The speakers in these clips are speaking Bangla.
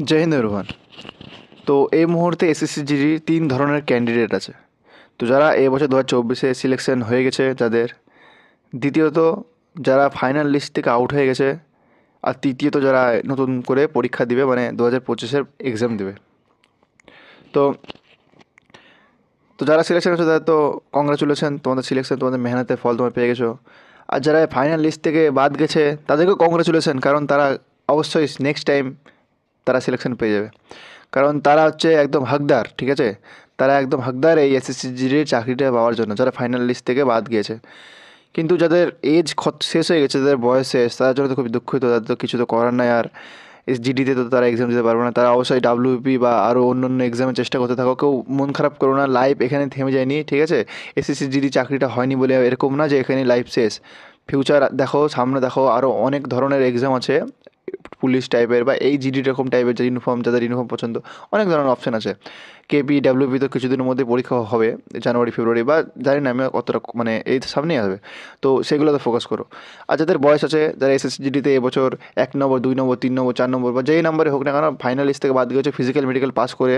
জয় হিন্দ রোহান তো এই মুহূর্তে এসএসসি জিডি তিন ধরনের ক্যান্ডিডেট আছে। তো যারা এবছর দু হাজার চব্বিশে সিলেকশন হয়ে গেছে যাদের দ্বিতীয়ত যারা ফাইনাল লিস্ট থেকে আউট হয়ে গেছে, আর তৃতীয়ত যারা নতুন করে পরীক্ষা দিবে মানে দু হাজার পঁচিশের এক্সাম দেবে। তো তো যারা সিলেকশন হয়েছে তাদের তো কংগ্রাচুলেশন তোমাদের সিলেকশন তোমাদের মেহনতের ফল তোমরা পেয়ে গেছো। আর যারা ফাইনাল লিস্ট থেকে বাদ গেছে, তাদেরকেও কংগ্রাচুলেশন কারণ তারা অবশ্যই নেক্সট টাইম তারা সিলেকশন পেয়ে যাবে। কারণ তারা হচ্ছে একদম হকদার, ঠিক আছে? তারা একদম হকদার এই এসএসসি জিডির চাকরিটা পাওয়ার জন্য, যারা ফাইনাল লিস্ট থেকে বাদ গিয়েছে। কিন্তু যাদের এজ শেষ হয়ে গেছে, যাদের বয়স শেষ, তাদের জন্য তো খুবই দুঃখিত, তাদের তো কিছু তো করার নাই। আর এস জিডিতে তো তারা এক্সাম দিতে পারবে না। তারা অবশ্যই ডাব্লিউপি বা আরও অন্য অন্য এক্সামের চেষ্টা করতে থাকো। কেউ মন খারাপ করো না লাইফ এখানে থেমে যায়নি, ঠিক আছে? এসএসসি জিডি চাকরিটা হয়নি বলে এরকম না যে এখানে লাইফ শেষ। ফিউচার দেখো, সামনে দেখো আরও অনেক ধরনের এক্সাম আছে। পুলিশ টাইপের বা এই জিডি রকম টাইপের যে ইউনিফর্ম যাদের ইউনিফর্ম পছন্দ, অনেক ধরনের অপশান আছে। কেপি ডাব্লিউপি তো কিছুদিনের মধ্যে পরীক্ষা হবে জানুয়ারি ফেব্রুয়ারি বা জানি না আমি কতটা মানে এই সামনেই আসবে। তো সেগুলোতে ফোকাস করো। আর যাদের বয়স আছে, যারা এসএসসি জিডিতে এবছর এক নম্বর, দুই নম্বর, তিন নম্বর, চার নম্বর, বা যেই নম্বরে হোক না কেন ফাইনাল থেকে বাদ গিয়েছে ফিজিক্যাল মেডিকেল পাস করে,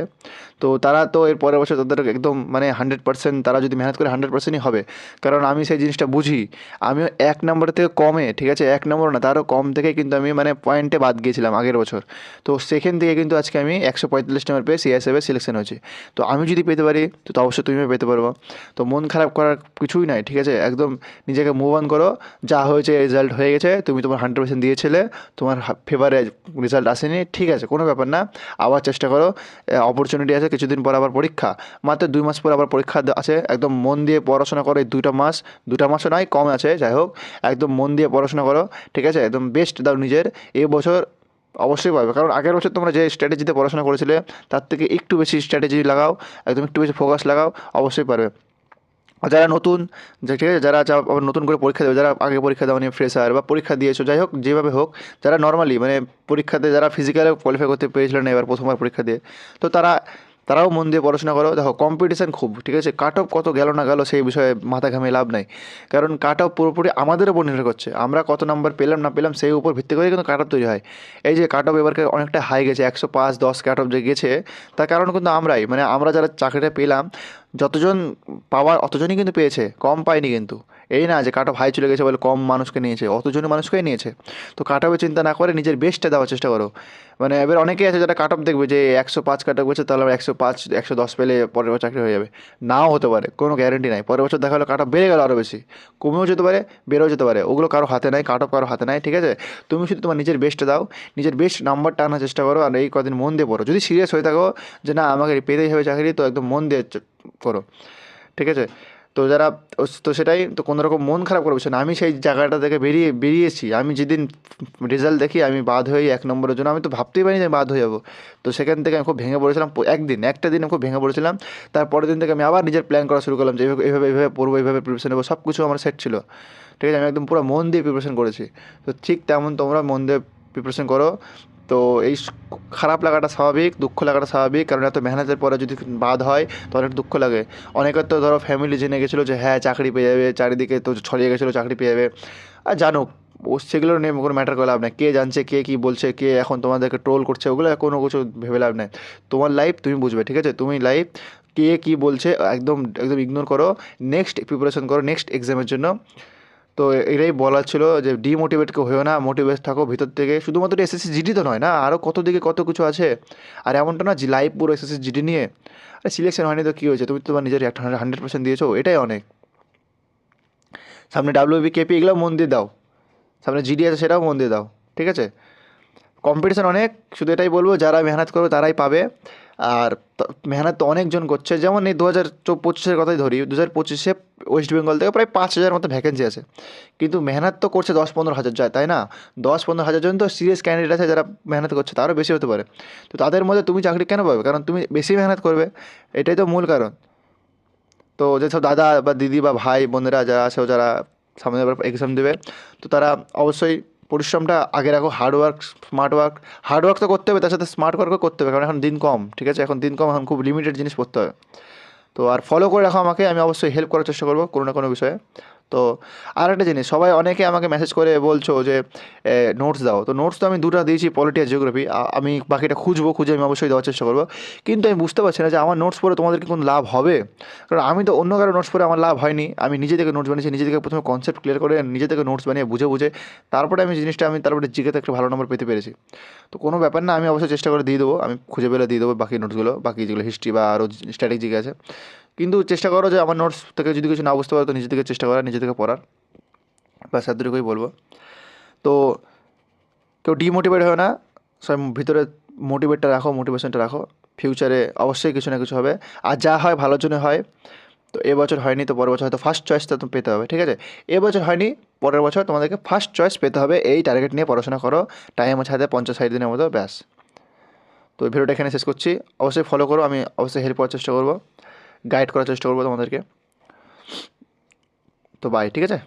তো তারা তো এর পরের বছর তাদের একদম মানে হান্ড্রেড পার্সেন্ট তারা যদি মেহনত করে হান্ড্রেড পার্সেন্টই হবে। কারণ আমি সেই জিনিসটা বুঝি। আমিও এক নম্বর থেকে কমে, ঠিক আছে? এক নম্বর না, তারও কম থেকে কিন্তু আমি মানে পয়েন্টে বাদ গিয়েছিলাম আগের বছর। তো সেখান থেকে কিন্তু আজকে আমি একশো পঁয়তাল্লিশ নম্বর পেয়ে সিএসএফে সিলেকশন হয়েছি। তো আমি যদি পেতে পারি, তো তো অবশ্যই তুমিও পেতে পারব। তো মন খারাপ করার কিছুই নাই, ঠিক আছে? একদম নিজেকে মুভ অন করো, যা হয়েছে রেজাল্ট হয়ে গেছে, তুমি তোমার হান্ড্রেড পার্সেন্ট দিয়েছিলে, তোমার ফেভারে রেজাল্ট আসেনি, ঠিক আছে, কোনো ব্যাপার না। আবার চেষ্টা করো অপরচুনিটি আছে, কিছুদিন পর আবার পরীক্ষা। মাত্র দুই মাস পর আবার পরীক্ষা আছে, একদম মন দিয়ে পড়াশোনা করো, এই দুইটা মাস দুটা মাসও নয় কম আছে, যাই হোক। একদম মন দিয়ে পড়াশোনা করো, ঠিক আছে? একদম বেস্ট দাও নিজের। এই বছর অবশ্যই পারবে। কারণ আগের বছর তোমরা যে স্ট্র্যাটেজিতে পড়াশোনা করেছিলে, তার থেকে একটু বেশি স্ট্র্যাটেজি লাগাও, একদম একটু বেশি ফোকাস লাগাও, অবশ্যই পারবে। আর যারা নতুন ঠিক আছে, যারা আবার নতুন করে পরীক্ষা দেবে, যারা আগে পরীক্ষা দেওয়া নিয়ে ফ্রেশার বা পরীক্ষা দিয়েছ, যাই হোক, যেভাবে হোক, যারা নর্মালি মানে পরীক্ষাতে যারা ফিজিক্যালে কোয়ালিফাই করতে পেরেছিল না এবার প্রথমবার পরীক্ষা দিয়ে, তো তারা তারাও মন দিয়ে পড়াশোনা করো। দেখো কম্পিটিশান খুব, ঠিক আছে? কাট অফ কত গেল না গেল সেই বিষয়ে মাথা ঘামিয়ে লাভ নাই। কারণ কাট অফ পুরোপুরি আমাদের উপর নির্ভর করছে। আমরা কত নাম্বার পেলাম, না পেলাম সেই উপর ভিত্তি করে কিন্তু কাট অফ তৈরি হয়। এই যে কাট অফ এবারকে অনেকটা হাই গেছে, একশো পাঁচ, দশ কাট অফ যে গেছে, তার কারণ কিন্তু আমরাই। মানে আমরা যারা চাকরিটা পেলাম, যতজন পাওয়ার অতজনই কিন্তু পেয়েছে, কম পায়নি কিন্তু। এই না যে কাট হাই চলে গেছে বলে কম মানুষকে নিয়েছে অতজনই মানুষকেই নিয়েছে। তো কাট চিন্তা না করে নিজের বেস্টটা দেওয়ার চেষ্টা করো। মানে এবার অনেকেই আছে যারা কাট অফ দেখবে যে একশো পাঁচ কাট অফ গেছে তাহলে আমার একশো পাঁচ, একশো দশ পেলে পরের বছর চাকরি হয়ে যাবে। নাও হতে পারে, কোনো গ্যারেন্টি নাই। পরের বছর দেখা হলো কাট অফ বেড়ে গেল আরও বেশি। কমেও যেতে পারে, বেড়েও যেতে পারে। ওগুলো কারও হাতে নাই কাট অফ কারও হাতে নাই, ঠিক আছে? তুমি শুধু তোমার নিজের বেস্টটা দাও, নিজের বেস্ট নাম্বারটা আনার চেষ্টা করো আর এই কদিন মন দিয়ে পড়ো। যদি সিরিয়াস হয়ে থাকো যে না, আমাকে পেতেই হবে চাকরি, তো একদম মন দিয়ে করো। ঠিক আছে? তো যারা, তো সেটাই, তো কোনো রকম মন খারাপ করার বিষয় না। আমি সেই জায়গাটা থেকে বেরিয়ে, বেরিয়েছি। আমি যেদিন রেজাল্ট দেখি, আমি বাদ হয়ে এক নম্বরের জন্য, আমি তো ভাবতেই পারিনি আমি বাদ হয়ে যাব। তো সেখান থেকে আমি খুব ভেঙে পড়েছিলাম একদিন, একটা দিন আমি খুব ভেঙে পড়েছিলাম। তারপরের দিন থেকে আমি আবার নিজের প্ল্যান করা শুরু করলাম যে এইভাবে এইভাবে এইভাবে পড়ব এইভাবে প্রিপারেশন নেব সব কিছু আমার সেট ছিল। ঠিক আছে, আমি একদম পুরো মন দিয়ে প্রিপারেশন করেছি। তো ঠিক তেমন তোমরা মন দিয়ে প্রিপারেশন করো। তো এই খারাপ লাগাটা স্বাভাবিক, দুঃখ লাগাটা স্বাভাবিক, কারণ এত মেহনতের পরে যদি বাদ হয়, তো অনেক দুঃখ লাগে। অনেকের তো ধরো ফ্যামিলি জেনে গেছিল যে হ্যাঁ চাকরি পেয়ে যাবে, চারিদিকে তো ছড়িয়ে গেছিল, চাকরি পেয়ে যাবে। আর জানুক, ও সেগুলো নিয়ে কোনো ম্যাটার করে লাভ নেই। কে জানছে, কে কী বলছে, কে এখন তোমাদেরকে ট্রোল করছে, ওগুলো কোনো কিছু ভেবে লাভ নেই। তোমার লাইফ তুমি বুঝবে, ঠিক আছে? তুমি লাইফ কে কী বলছে, একদম একদম ইগনোর করো। নেক্সট প্রিপারেশন করো নেক্সট এক্সামের জন্য। তো এটাই বলার ছিল যে ডিমোটিভেট হয়েও না মোটিভেট থাকো, ভিতর থেকে। শুধুমাত্র এসএসসি জিডি তো নয় না আরও কত দিকে কত কিছু আছে। আর এমনটা না যে লাইভ পুরো এসএসসি জিডি নিয়ে, আরে সিলেকশন হয়নি তো কী হয়েছে? তুমি তোমার নিজের একটা হান্ড্রেড পার্সেন্ট দিয়েছ, এটাই অনেক। সামনে ডাব্লিউবি কেপি এগুলো মন দিয়ে দাও। সামনে জিডি আছে সেটাও মন দিয়ে দাও, ঠিক আছে? কম্পিটিশান অনেক, শুধু এটাই বলব, যারা মেহনত করবে তারাই পাবে। আর মেহনত তো অনেকজন করছে। যেমন এই দু হাজার পঁচিশের কথাই ধরি, দু হাজার পঁচিশে ওয়েস্ট বেঙ্গল থেকে প্রায় পাঁচ হাজার মতো ভ্যাকেন্সি আছে। কিন্তু মেহনত তো করছে দশ পনেরো হাজার, যায়, তাই না? দশ পনেরো হাজার জন তো সিরিয়াস ক্যান্ডিডেট আছে যারা মেহনত করছে, তারও বেশি হতে পারে। তো তাদের মধ্যে তুমি চাকরি কেন পাবে? কারণ তুমি বেশি মেহনত করবে, এটাই তো মূল কারণ। তো যেসব দাদা বা দিদি বা ভাই, বোনেরা যারা আছে, যারা সামনে এক্সাম দেবে, তো তারা অবশ্যই পরিশ্রমটা আগে রাখো হার্ডওয়ার্ক স্মার্ট ওয়ার্ক হার্ডওয়ার্ক তো করতে হবে, তার সাথে স্মার্ট ওয়ার্কও করতে হবে, কারণ এখন দিন কম, ঠিক আছে? এখন দিন কম, এখন খুব লিমিটেড জিনিস পড়তে হবে তো আর ফলো করে রাখো আমাকে, আমি অবশ্যই হেল্প করার চেষ্টা করব কোনো না কোনো বিষয়ে। তো আর একটা জিনিস, সবাই অনেকে আমাকে মেসেজ করে বলছো যে নোটস দাও। তো নোটস তো আমি দুটো দিয়েছি পলিটি আর জিওগ্রাফি আমি বাকিটা খুঁজবো, খুঁজে আমি অবশ্যই দেওয়ার চেষ্টা করব। কিন্তু আমি বুঝতে পারছি না যে আমার নোটস পড়ে তোমাদেরকে কোনো লাভ হবে? কারণ আমি তো অন্য কারও নোটস পড়ে আমার লাভ হয়নি। আমি নিজে থেকে নোটস বানিয়েছি, নিজে থেকে প্রথমে কনসেপ্ট ক্লিয়ার করে নিজে থেকে নোটস বানিয়ে বুঝে বুঝে তারপরে আমি জিনিসটা আমি তারপরে জিকেতে একটা ভালো নম্বর পেতে পেরেছি। তো কোনো ব্যাপার না, আমি অবশ্যই চেষ্টা করে দিয়ে দেবো, আমি খুঁজে পেলে দিয়ে দেবো বাকি নোটসগুলো বাকি যেগুলো হিস্ট্রি বা আরও স্ট্র্যাটেজিক আছে। কিন্তু চেষ্টা করো যে আমার নোটস থেকে যদি কিছু না বুঝতে পারো, তো নিজে থেকে চেষ্টা করার নিজে থেকে পড়ার। ব্যাস, এতটুকুই বলব। তো কেউ ডিমোটিভেট হয় না। সব ভিতরে মোটিভেটটা রাখো মোটিভেশনটা রাখো। ফিউচারে অবশ্যই কিছু না কিছু হবে। আর যা হয় ভালোর জন্য হয়। তো এবছর হয়নি, তো পরের বছর হয়তো ফার্স্ট চয়েসটা তুমি পেতে হবে, ঠিক আছে? এবছর হয়নি, পরের বছর তোমাদেরকে ফার্স্ট চয়েস পেতে হবে। এই টার্গেট নিয়ে পড়াশোনা করো। টাইম আছে হাতে পঞ্চাশ ষাট দিনের মতো, ব্যাস। তো ভিডিওটা এখানে শেষ করছি। অবশ্যই ফলো করো। আমি অবশ্যই হেল্প করার চেষ্টা করব। গাইড করার চেষ্টা করব তোমাদেরকে। তো বাই ঠিক আছে?